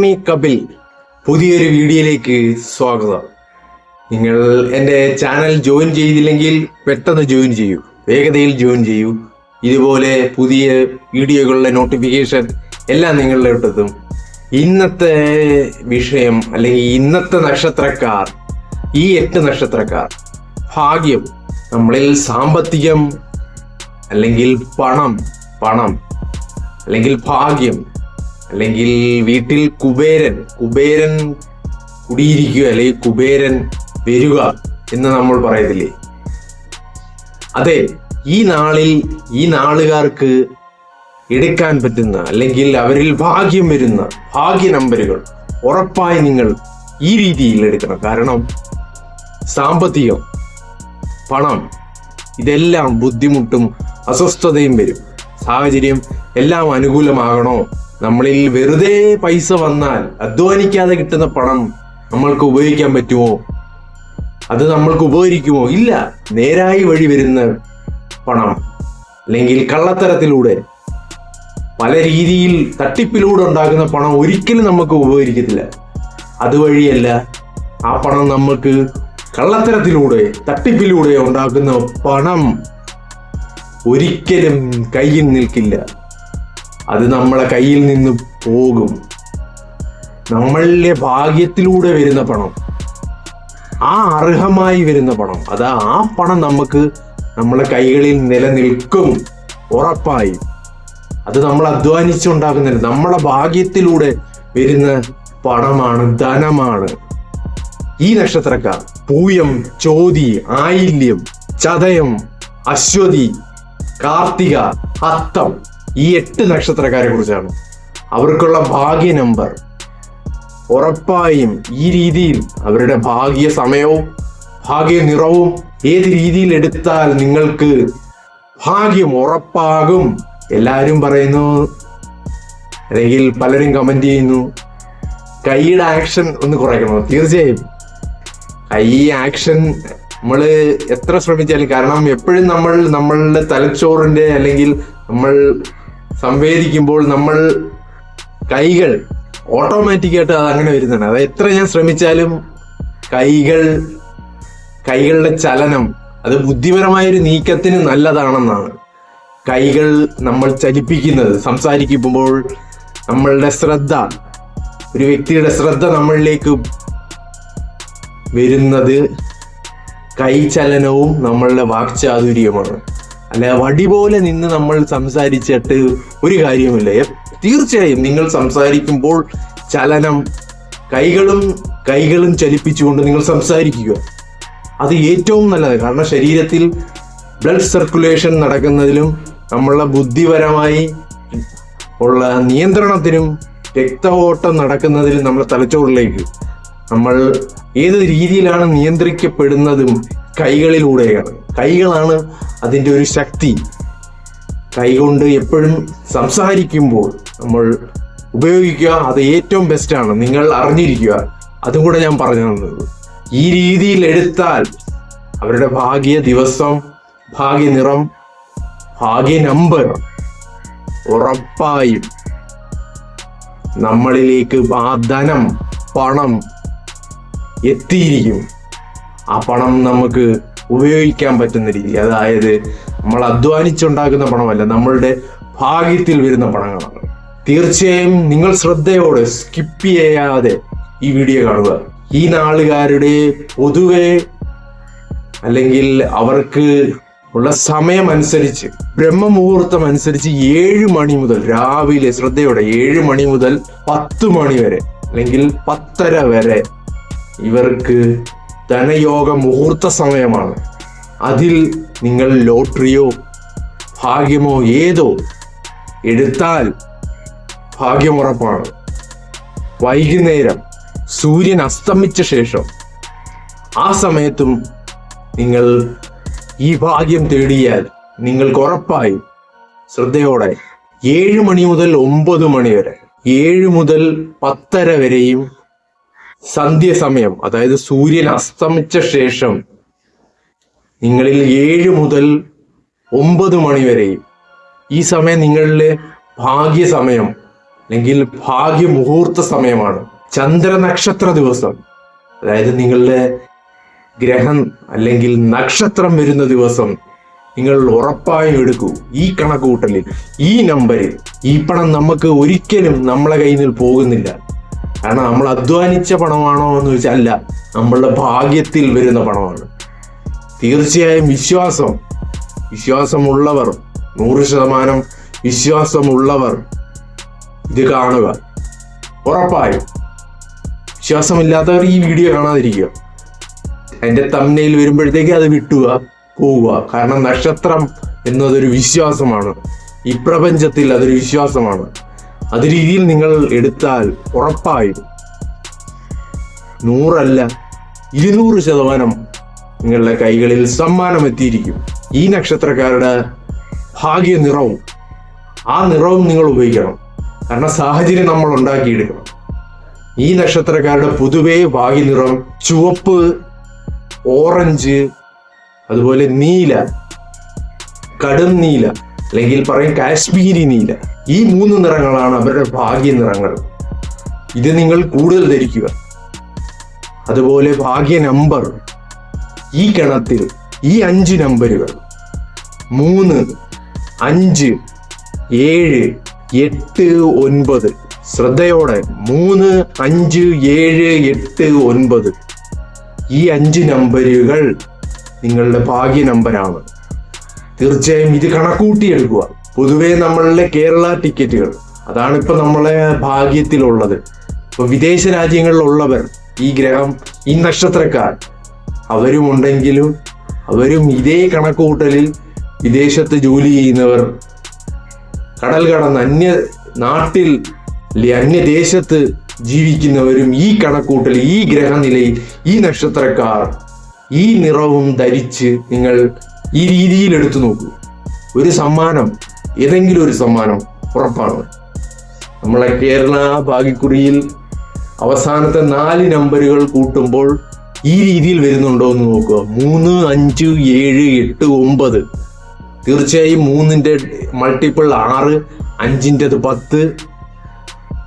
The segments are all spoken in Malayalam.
റാണി കപിൽ പുതിയൊരു വീഡിയോയിലേക്ക് സ്വാഗതം. നിങ്ങൾ എന്റെ ചാനൽ ജോയിൻ ചെയ്തില്ലെങ്കിൽ പെട്ടെന്ന് ജോയിൻ ചെയ്യൂ. വേഗതയിൽ ജോയിൻ ചെയ്യൂ. ഇതുപോലെ പുതിയ വീഡിയോകളുടെ നോട്ടിഫിക്കേഷൻ എല്ലാം നിങ്ങളുടെ അടുത്തും ഇന്നത്തെ വിഷയം അല്ലെങ്കിൽ ഇന്നത്തെ നക്ഷത്രക്കാർ ഈ എട്ട് നക്ഷത്രക്കാർ ഭാഗ്യം നമ്മളിൽ സാമ്പത്തികം അല്ലെങ്കിൽ പണം പണം അല്ലെങ്കിൽ ഭാഗ്യം അല്ലെങ്കിൽ വീട്ടിൽ കുബേരൻ കുബേരൻ കുടിയിരിക്കുക അല്ലെങ്കിൽ കുബേരൻ വരിക എന്ന് നമ്മൾ പറയത്തില്ലേ? അതെ ഈ നാളിൽ ഈ നാളുകാർക്ക് എടുക്കാൻ പറ്റുന്ന അല്ലെങ്കിൽ അവരിൽ ഭാഗ്യം വരുന്ന ഭാഗ്യ നമ്പറുകൾ ഉറപ്പായി നിങ്ങൾ ഈ രീതിയിൽ എടുക്കണം. കാരണം സാമ്പത്തികം പണം ഇതെല്ലാം ബുദ്ധിമുട്ടും അസ്വസ്ഥതയും വരും. സാഹചര്യം എല്ലാം അനുകൂലമാകണോ? നമ്മളിൽ വെറുതെ പൈസ വന്നാൽ അധ്വാനിക്കാതെ കിട്ടുന്ന പണം നമ്മൾക്ക് ഉപയോഗിക്കാൻ പറ്റുമോ? അത് നമ്മൾക്ക് ഉപകരിക്കുമോ? ഇല്ല. നേരായി വഴി വരുന്ന പണം അല്ലെങ്കിൽ കള്ളത്തരത്തിലൂടെ പല രീതിയിൽ തട്ടിപ്പിലൂടെ ഉണ്ടാക്കുന്ന പണം ഒരിക്കലും നമുക്ക് ഉപകരിക്കത്തില്ല. അതുവഴിയല്ല ആ പണം നമുക്ക് കള്ളത്തരത്തിലൂടെ തട്ടിപ്പിലൂടെ ഉണ്ടാക്കുന്ന പണം ഒരിക്കലും കയ്യിൽ നിൽക്കില്ല. അത് നമ്മളെ കയ്യിൽ നിന്ന് പോകും. നമ്മളുടെ ഭാഗ്യത്തിലൂടെ വരുന്ന പണം ആ അർഹമായി വരുന്ന പണം അത് ആ പണം നമുക്ക് നമ്മളെ കൈകളിൽ നിലനിൽക്കും ഉറപ്പായി. അത് നമ്മൾ അധ്വാനിച്ചുണ്ടാക്കുന്നില്ല നമ്മളെ ഭാഗ്യത്തിലൂടെ വരുന്ന പണമാണ് ധനമാണ്. ഈ നക്ഷത്രക്കാർ പൂയം ചോതി ആയില്യം ചതയം അശ്വതി കാർത്തിക അത്തം ഈ എട്ട് നക്ഷത്രക്കാരെ കുറിച്ചാണ് അവർക്കുള്ള ഭാഗ്യ നമ്പർ ഉറപ്പായും ഈ രീതിയിൽ അവരുടെ ഭാഗ്യ സമയവും ഭാഗ്യ നിറവും ഏത് രീതിയിൽ എടുത്താൽ നിങ്ങൾക്ക് ഭാഗ്യം ഉറപ്പാകും. എല്ലാവരും പറയുന്നു. അല്ലെങ്കിൽ പലരും കമന്റ് ചെയ്യുന്നു. കൈയുടെ ആക്ഷൻ ഒന്ന് കുറയ്ക്കണം. തീർച്ചയായും. കൈ ആക്ഷൻ നമ്മൾ എത്ര ശ്രമിച്ചാലും കാരണം എപ്പോഴും നമ്മൾ നമ്മളുടെ തലച്ചോറിന്റെ അല്ലെങ്കിൽ നമ്മൾ സംവേദിക്കുമ്പോൾ നമ്മൾ കൈകൾ ഓട്ടോമാറ്റിക്കായിട്ട് അത് അങ്ങനെ വരുന്നതാണ്. അത് എത്ര ഞാൻ ശ്രമിച്ചാലും കൈകൾ കൈകളുടെ ചലനം അത് ബുദ്ധിപരമായ ഒരു നീക്കത്തിന് നല്ലതാണെന്നാണ്. കൈകൾ നമ്മൾ ചലിപ്പിക്കുന്നത് സംസാരിക്കുമ്പോൾ നമ്മളുടെ ശ്രദ്ധ ഒരു വ്യക്തിയുടെ ശ്രദ്ധ നമ്മളിലേക്ക് വരുന്നത് കൈ ചലനവും നമ്മളുടെ വാക്ചാതുര്യമാണ് അല്ല വടി പോലെ നിന്ന് നമ്മൾ സംസാരിച്ചിട്ട് ഒരു കാര്യമില്ല തീർച്ചയായും നിങ്ങൾ സംസാരിക്കുമ്പോൾ ചലനം കൈകളും കൈകളും ചലിപ്പിച്ചുകൊണ്ട് നിങ്ങൾ സംസാരിക്കുക. അത് ഏറ്റവും നല്ലത്. കാരണം ശരീരത്തിൽ ബ്ലഡ് സർക്കുലേഷൻ നടക്കുന്നതിലും നമ്മളുടെ ബുദ്ധിപരമായി ഉള്ള നിയന്ത്രണത്തിനും രക്തഓട്ടം നടക്കുന്നതിലും നമ്മുടെ തലച്ചോറിലേക്ക് നമ്മൾ ഏത് രീതിയിലാണ് നിയന്ത്രിക്കപ്പെടുന്നതും കൈകളിലൂടെയാണ്. കൈകളാണ് അതിന്റെ ഒരു ശക്തി. കൈകൊണ്ട് എപ്പോഴും സംസാരിക്കുമ്പോൾ നമ്മൾ ഉപയോഗിക്കുക അത് ഏറ്റവും ബെസ്റ്റാണ് നിങ്ങൾ അറിഞ്ഞിരിക്കുക. അതും കൂടെ ഞാൻ പറഞ്ഞു തന്നത്. ഈ രീതിയിൽ എടുത്താൽ അവരുടെ ഭാഗ്യ ദിവസം ഭാഗ്യ നിറം ഭാഗ്യ നമ്പർ ഉറപ്പായും നമ്മളിലേക്ക് ആ ധനം പണം എത്തിയിരിക്കും. ആ പണം നമുക്ക് ഉപയോഗിക്കാൻ പറ്റുന്ന രീതി. അതായത് നമ്മൾ അധ്വാനിച്ചുണ്ടാക്കുന്ന പണമല്ല നമ്മളുടെ ഭാഗ്യത്തിൽ വരുന്ന പണങ്ങളാണ്. തീർച്ചയായും നിങ്ങൾ ശ്രദ്ധയോടെ സ്കിപ്പ് ചെയ്യാതെ ഈ വീഡിയോ കാണുക. ഈ നാളുകാരുടെ പൊതുവെ അല്ലെങ്കിൽ അവർക്ക് ഉള്ള സമയം അനുസരിച്ച് ബ്രഹ്മമുഹൂർത്തം അനുസരിച്ച് ഏഴ് മണി മുതൽ രാവിലെ ശ്രദ്ധയോടെ ഏഴ് മണി മുതൽ പത്ത് മണി വരെ അല്ലെങ്കിൽ പത്തര വരെ ഇവർക്ക് ധനയോഗ മുഹൂർത്ത സമയമാണ്. അതിൽ നിങ്ങൾ ലോട്ടറിയോ ഭാഗ്യമോ ഏതോ എടുത്താൽ ഭാഗ്യമുറപ്പാണ്. വൈകുന്നേരം സൂര്യൻ അസ്തമിച്ച ശേഷം ആ സമയത്തും നിങ്ങൾ ഈ ഭാഗ്യം തേടിയാൽ നിങ്ങൾക്ക് ഉറപ്പായി ശ്രദ്ധയോടെ ഏഴ് മണി മുതൽ ഒമ്പത് മണി വരെ ഏഴ് മുതൽ പത്തര വരെയും സന്ധ്യസമയം അതായത് സൂര്യൻ അസ്തമിച്ച ശേഷം നിങ്ങളിൽ ഏഴ് മുതൽ ഒമ്പത് മണി വരെയും ഈ സമയം നിങ്ങളിലെ ഭാഗ്യ സമയം അല്ലെങ്കിൽ ഭാഗ്യ മുഹൂർത്ത സമയമാണ്. ചന്ദ്ര നക്ഷത്ര ദിവസം അതായത് നിങ്ങളുടെ ഗ്രഹം അല്ലെങ്കിൽ നക്ഷത്രം വരുന്ന ദിവസം നിങ്ങൾ ഉറപ്പായും എടുക്കൂ. ഈ കണക്കുകൂട്ടലിൽ ഈ നമ്പറിൽ ഈ പണം നമുക്ക് ഒരിക്കലും നമ്മളെ കയ്യിൽ പോകുന്നില്ല. കാരണം നമ്മൾ അധ്വാനിച്ച പണമാണോ എന്ന് ചോദിച്ചാൽ അല്ല നമ്മളുടെ ഭാഗ്യത്തിൽ വരുന്ന പണമാണ്. തീർച്ചയായും വിശ്വാസം വിശ്വാസമുള്ളവർ നൂറ് ശതമാനം വിശ്വാസമുള്ളവർ ഇത് കാണുക. ഉറപ്പായും. വിശ്വാസമില്ലാത്തവർ ഈ വീഡിയോ കാണാതിരിക്കുക. അതിന്റെ തമ്മനയിൽ വരുമ്പോഴത്തേക്ക് അത് വിട്ടുക പോവുക. കാരണം നക്ഷത്രം എന്നതൊരു വിശ്വാസമാണ്. ഈ പ്രപഞ്ചത്തിൽ അതൊരു വിശ്വാസമാണ്. അത് രീതിയിൽ നിങ്ങൾ എടുത്താൽ ഉറപ്പായും നൂറല്ല ഇരുന്നൂറ് ശതമാനം നിങ്ങളുടെ കൈകളിൽ സമ്മാനം എത്തിയിരിക്കും ഈ നക്ഷത്രക്കാരുടെ ഭാഗ്യ നിറവും ആ നിറവും നിങ്ങൾ ഉപയോഗിക്കണം. കാരണം സാഹചര്യം നമ്മൾ ഉണ്ടാക്കിയെടുക്കണം. ഈ നക്ഷത്രക്കാരുടെ പൊതുവേ ഭാഗ്യ നിറം ചുവപ്പ് ഓറഞ്ച് അതുപോലെ നീല കടും നീല അല്ലെങ്കിൽ പറയും കാശ്മീരി നീല. ഈ മൂന്ന് നിറങ്ങളാണ് അവരുടെ ഭാഗ്യ നിറങ്ങൾ. ഇത് നിങ്ങൾ കൂടുതൽ ധരിക്കുക. അതുപോലെ ഭാഗ്യ നമ്പർ ഈ ഗണത്തിൽ ഈ അഞ്ച് നമ്പറുകൾ മൂന്ന് അഞ്ച് ഏഴ് എട്ട് ഒൻപത്. ശ്രദ്ധയോടെ മൂന്ന് അഞ്ച് ഏഴ് എട്ട് ഒൻപത്. ഈ അഞ്ച് നമ്പറുകൾ നിങ്ങളുടെ ഭാഗ്യ നമ്പരാണ്. തീർച്ചയായും ഇത് കണക്കൂട്ടിയെടുക്കുക. പൊതുവെ നമ്മളുടെ കേരള ടിക്കറ്റുകൾ അതാണ് ഇപ്പൊ നമ്മളെ ഭാഗ്യത്തിലുള്ളത്. ഇപ്പൊ വിദേശ രാജ്യങ്ങളിലുള്ളവർ ഈ ഗ്രഹം ഈ നക്ഷത്രക്കാർ അവരും ഉണ്ടെങ്കിലും അവരും ഇതേ കണക്കുകൂട്ടലിൽ വിദേശത്ത് ജോലി ചെയ്യുന്നവർ കടൽ കടന്ന് അന്യ നാട്ടിൽ അന്യദേശത്ത് ജീവിക്കുന്നവരും ഈ കണക്കൂട്ടൽ ഈ ഗ്രഹനിലയിൽ ഈ നക്ഷത്രക്കാർ ഈ നിറവും ധരിച്ച് നിങ്ങൾ ഈ രീതിയിൽ എടുത്തു നോക്കൂ. ഒരു സമ്മാനം ഏതെങ്കിലും ഒരു സമ്മാനം ഉറപ്പാണ്. നമ്മളെ കേരള ഭാഗ്യക്കുറിയിൽ അവസാനത്തെ നാല് നമ്പറുകൾ കൂട്ടുമ്പോൾ ഈ രീതിയിൽ വരുന്നുണ്ടോ എന്ന് നോക്കുക. മൂന്ന് അഞ്ച് ഏഴ് എട്ട് ഒമ്പത്. തീർച്ചയായും മൂന്നിന്റെ മൾട്ടിപ്പിൾ ആറ് അഞ്ചിന്റെത് പത്ത്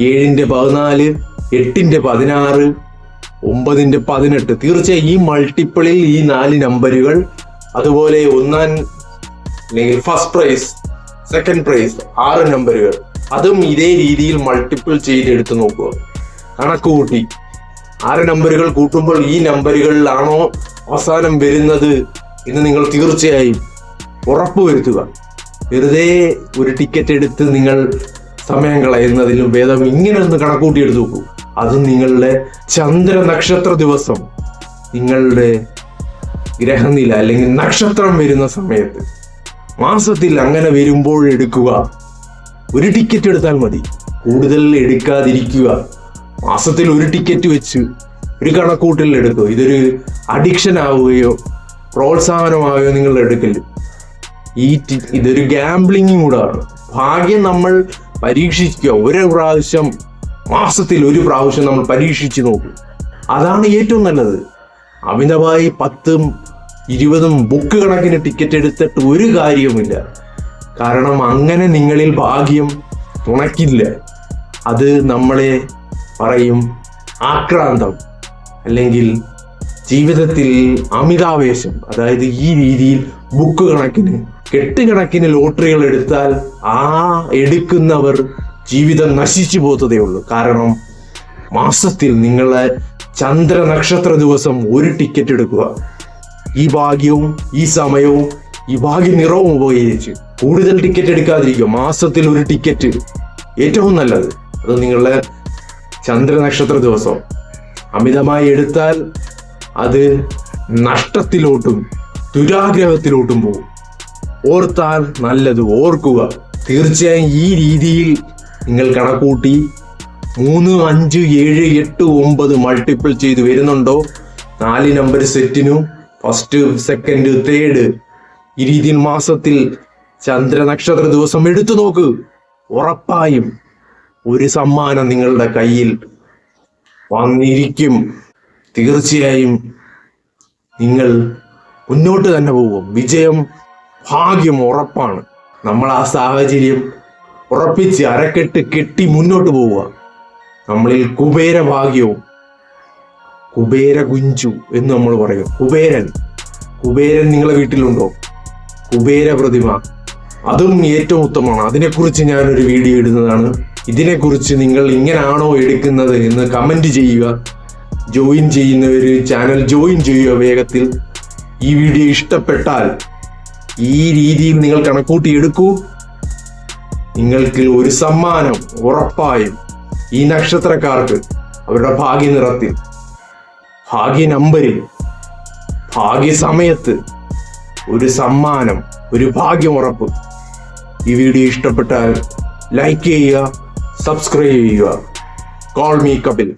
ഏഴിന്റെ പതിനാല് എട്ടിന്റെ പതിനാറ് ഒമ്പതിന്റെ പതിനെട്ട്. തീർച്ചയായും ഈ മൾട്ടിപ്പിളിൽ ഈ നാല് നമ്പറുകൾ അതുപോലെ ഒന്നാം അല്ലെങ്കിൽ ഫസ്റ്റ് പ്രൈസ് സെക്കൻഡ് പ്രൈസ് ആറ് നമ്പറുകൾ അതും ഇതേ രീതിയിൽ മൾട്ടിപ്പിൾ ചെയ്ത് എടുത്തു നോക്കുക. കണക്ക് കൂട്ടി. ആറ് നമ്പറുകൾ കൂട്ടുമ്പോൾ ഈ നമ്പറുകളിലാണോ അവസാനം വരുന്നത് എന്ന് നിങ്ങൾ തീർച്ചയായും ഉറപ്പുവരുത്തുക വെറുതെ ഒരു ടിക്കറ്റ് എടുത്ത് നിങ്ങൾ സമയം കളയുന്നതിലും ഭേദം ഇങ്ങനെ ഒന്ന് കണക്കൂട്ടി എടുത്തു നോക്കൂ. അത് നിങ്ങളുടെ ചന്ദ്ര നക്ഷത്ര ദിവസം. നിങ്ങളുടെ ഗ്രഹനില അല്ലെങ്കിൽ നക്ഷത്രം വരുന്ന സമയത്ത് മാസത്തിൽ അങ്ങനെ വരുമ്പോൾ എടുക്കുക. ഒരു ടിക്കറ്റ് എടുത്താൽ മതി. കൂടുതൽ എടുക്കാതിരിക്കുക. മാസത്തിൽ ഒരു ടിക്കറ്റ് വെച്ച് ഒരു കണക്കൂട്ടിൽ എടുക്കുക ഇതൊരു അഡിക്ഷൻ ആവുകയോ പ്രോത്സാഹനമാവുകയോ നിങ്ങൾ എടുക്കൽ ഈ ഇതൊരു കൂടെ കൂടാണ് ഭാഗ്യം നമ്മൾ പരീക്ഷിക്കുക. ഒരു പ്രാവശ്യം മാസത്തിൽ ഒരു പ്രാവശ്യം നമ്മൾ പരീക്ഷിച്ചു നോക്കും. അതാണ് ഏറ്റവും നല്ലത്. അമിതമായി പത്തും ഇരുപതും ബുക്ക് കണക്കിന് ടിക്കറ്റ് എടുത്തിട്ട് ഒരു കാര്യവുമില്ല. കാരണം അങ്ങനെ നിങ്ങളിൽ ഭാഗ്യം തുണയ്ക്കില്ല. അത് നമ്മളെ പറയും ആക്രാന്തം അല്ലെങ്കിൽ ജീവിതത്തിൽ അമിതാവേശം. അതായത് ഈ രീതിയിൽ ബുക്ക് കണക്കിന് കെട്ടുകണക്കിന് ലോട്ടറികൾ എടുത്താൽ ആ എടുക്കുന്നവർ ജീവിതം നശിച്ചു പോത്തതേ ഉള്ളൂ. കാരണം മാസത്തിൽ നിങ്ങളെ ചന്ദ്ര നക്ഷത്ര ദിവസം ഒരു ടിക്കറ്റ് എടുക്കുക. ഈ ഭാഗ്യവും ഈ സമയവും ഈ ഭാഗ്യ നിറവും ഉപയോഗിച്ച് കൂടുതൽ ടിക്കറ്റ് എടുക്കാതിരിക്കുക. മാസത്തിൽ ഒരു ടിക്കറ്റ് ഏറ്റവും നല്ലത്. അത് നിങ്ങളുടെ ചന്ദ്ര നക്ഷത്ര ദിവസം. അമിതമായി എടുത്താൽ അത് നഷ്ടത്തിലോട്ടും ദുരാഗ്രഹത്തിലോട്ടും പോകും. ഓർത്താൽ നല്ലത്. ഓർക്കുക. തീർച്ചയായും ഈ രീതിയിൽ നിങ്ങൾ കണക്കൂട്ടി മൂന്ന് അഞ്ച് ഏഴ് എട്ട് ഒമ്പത് മൾട്ടിപ്പിൾ ചെയ്ത് വരുന്നുണ്ടോ? നാല് നമ്പർ സെറ്റിനും ഫസ്റ്റ് സെക്കൻഡ് തേർഡ് രീതിയിൽ മാസത്തിൽ ചന്ദ്ര നക്ഷത്ര ദിവസം എടുത്തു നോക്ക്. ഉറപ്പായും ഒരു സമ്മാനം നിങ്ങളുടെ കയ്യിൽ വന്നിരിക്കും. തീർച്ചയായും നിങ്ങൾ മുന്നോട്ട് തന്നെ പോകും. വിജയം ഭാഗ്യം ഉറപ്പാണ്. നമ്മൾ ആ സാഹചര്യം ഉറപ്പിച്ച് അരക്കെട്ട് കെട്ടി മുന്നോട്ട് പോവുക. നമ്മളിൽ കുബേര ഭാഗ്യവും കുബേര കുഞ്ചു എന്ന് നമ്മൾ പറയും. കുബേരൻ. കുബേരൻ നിങ്ങളെ വീട്ടിലുണ്ടോ? കുബേര പ്രതിമ. അതും ഏറ്റവും ഉത്തമമാണ്. അതിനെക്കുറിച്ച് ഞാനൊരു വീഡിയോ ഇടുന്നതാണ്. ഇതിനെക്കുറിച്ച് നിങ്ങൾ ഇങ്ങനാണോ എടുക്കുന്നത് എന്ന് കമന്റ് ചെയ്യുക. ജോയിൻ ചെയ്യുന്നവർ ചാനൽ ജോയിൻ ചെയ്യുക വേഗത്തിൽ. ഈ വീഡിയോ ഇഷ്ടപ്പെട്ടാൽ ഈ രീതിയിൽ നിങ്ങൾ കണക്കൂട്ടി എടുക്കൂ. നിങ്ങൾക്ക് ഒരു സമ്മാനം ഉറപ്പായും ഈ നക്ഷത്രക്കാർക്ക് അവരുടെ ഭാഗ്യ നിറത്തിൽ ഭാഗ്യ നമ്പറിൽ ഭാഗ്യ സമയത്ത് ഒരു സമ്മാനം ഒരു ഭാഗ്യം ഉറപ്പ്. ഈ വീഡിയോ ഇഷ്ടപ്പെട്ടാൽ ലൈക്ക് ചെയ്യുക സബ്സ്ക്രൈബ് ചെയ്യുക. Call me Kapil.